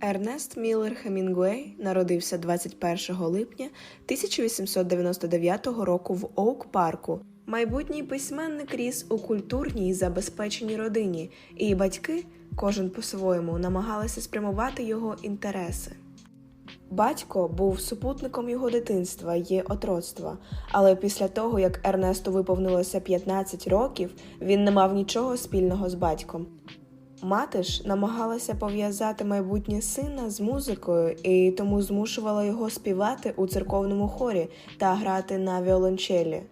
Ернест Міллер Хемінгуей народився 21 липня 1899 року в Оук-парку. Майбутній письменник ріс у культурній забезпеченій родині, і батьки, кожен по-своєму, намагалися спрямувати його інтереси. Батько був супутником його дитинства і отроцтва, але після того, як Ернесту виповнилося 15 років, він не мав нічого спільного з батьком. Мати ж намагалася пов'язати майбутнє сина з музикою і тому змушувала його співати у церковному хорі та грати на віолончелі.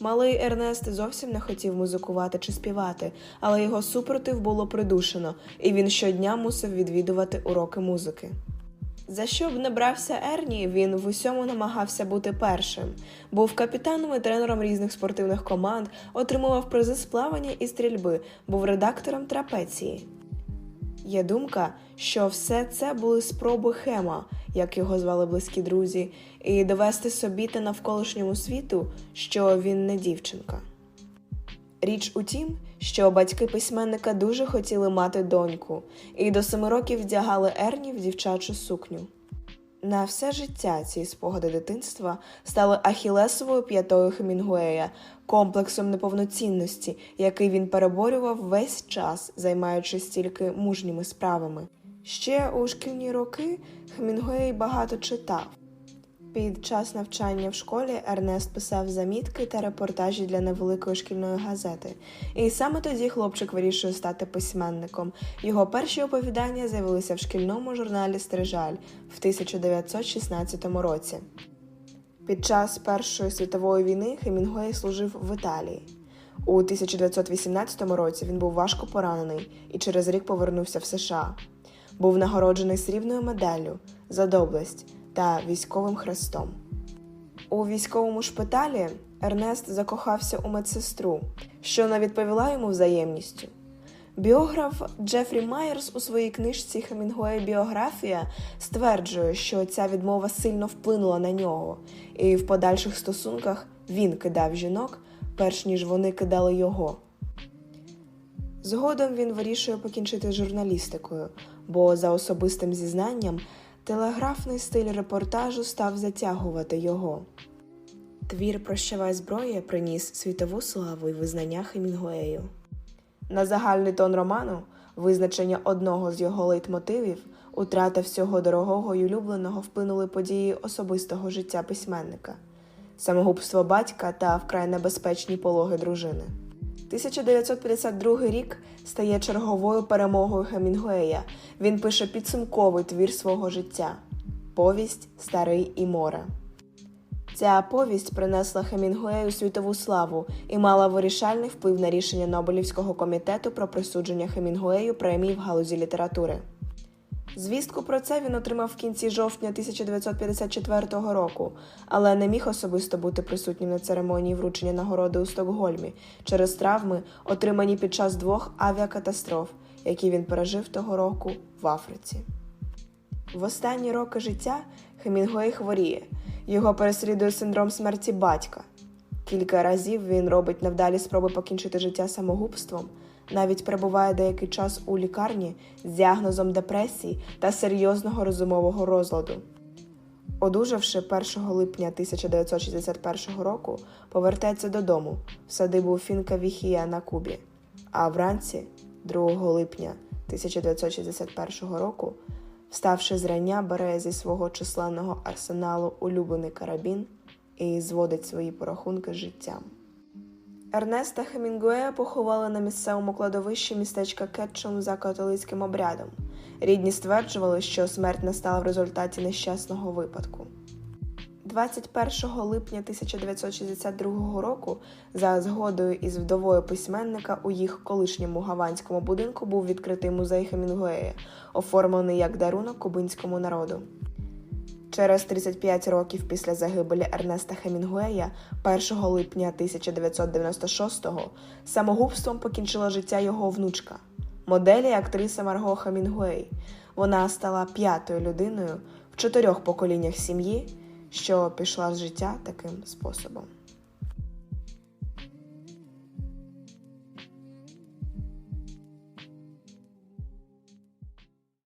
Малий Ернест зовсім не хотів музикувати чи співати, але його супротив було придушено, і він щодня мусив відвідувати уроки музики. За що б не брався Ерні, він в усьому намагався бути першим. Був капітаном і тренером різних спортивних команд, отримував призи з плавання і стрільби, був редактором трапеції. Є думка, що все це були спроби Хема, як його звали близькі друзі, і довести собі та навколишньому світу, що він не дівчинка. Річ у тім, що батьки письменника дуже хотіли мати доньку, і до семи років вдягали Ерні в дівчачу сукню. На все життя ці спогади дитинства стали ахілесовою п'ятою Хемінгуея, комплексом неповноцінності, який він переборював весь час, займаючись тільки мужніми справами. Ще у шкільні роки Хемінгуей багато читав. Під час навчання в школі Ернест писав замітки та репортажі для невеликої шкільної газети. І саме тоді хлопчик вирішує стати письменником. Його перші оповідання з'явилися в шкільному журналі Стрижаль в 1916 році. Під час Першої світової війни Хемінгуей служив в Італії. У 1918 році він був важко поранений і через рік повернувся в США. Був нагороджений срібною медаллю за доблесть та військовим хрестом. У військовому шпиталі Ернест закохався у медсестру, що не відповіла йому взаємністю. Біограф Джефрі Майерс у своїй книжці Хемінгуей Біографія стверджує, що ця відмова сильно вплинула на нього, і в подальших стосунках він кидав жінок, перш ніж вони кидали його. Згодом він вирішує покінчити з журналістикою, бо, за особистим зізнанням, телеграфний стиль репортажу став затягувати його. Твір Прощавай зброя приніс світову славу і визнання Хемінгуею. На загальний тон роману, визначення одного з його лейтмотивів, утрата всього дорогого й улюбленого вплинули події особистого життя письменника, самогубство батька та вкрай небезпечні пологи дружини. 1952 рік стає черговою перемогою Хемінгуея. Він пише підсумковий твір свого життя Повість Старий і море. Ця повість принесла Хемінгуею світову славу і мала вирішальний вплив на рішення Нобелівського комітету про присудження Хемінгуею премії в галузі літератури. Звістку про це він отримав в кінці жовтня 1954 року, але не міг особисто бути присутнім на церемонії вручення нагороди у Стокгольмі через травми, отримані під час двох авіакатастроф, які він пережив того року в Африці. В останні роки життя Хемінгуей хворіє, його переслідує синдром смерті батька. Кілька разів він робить невдалі спроби покінчити життя самогубством навіть перебуває деякий час у лікарні з діагнозом депресії та серйозного розумового розладу. Одужавши 1 липня 1961 року, повертається додому в садибу Фінка Віхія на Кубі, а вранці, 2 липня 1961 року, вставши зрання, бере зі свого численного арсеналу улюблений карабін і зводить свої порахунки з життям. Ернеста Хемінгуея поховали на місцевому кладовищі містечка Кетчум за католицьким обрядом. Рідні стверджували, що смерть настала в результаті нещасного випадку. 21 липня 1962 року, за згодою із вдовою письменника, у їх колишньому гаванському будинку був відкритий музей Хемінгуея, оформлений як дарунок кубинському народу. Через 35 років після загибелі Ернеста Хемінгуея, 1 липня 1996-го, самогубством покінчила життя його внучка, модель і актриса Марго Хемінгуей. Вона стала п'ятою людиною в чотирьох поколіннях сім'ї, що пішла з життя таким способом.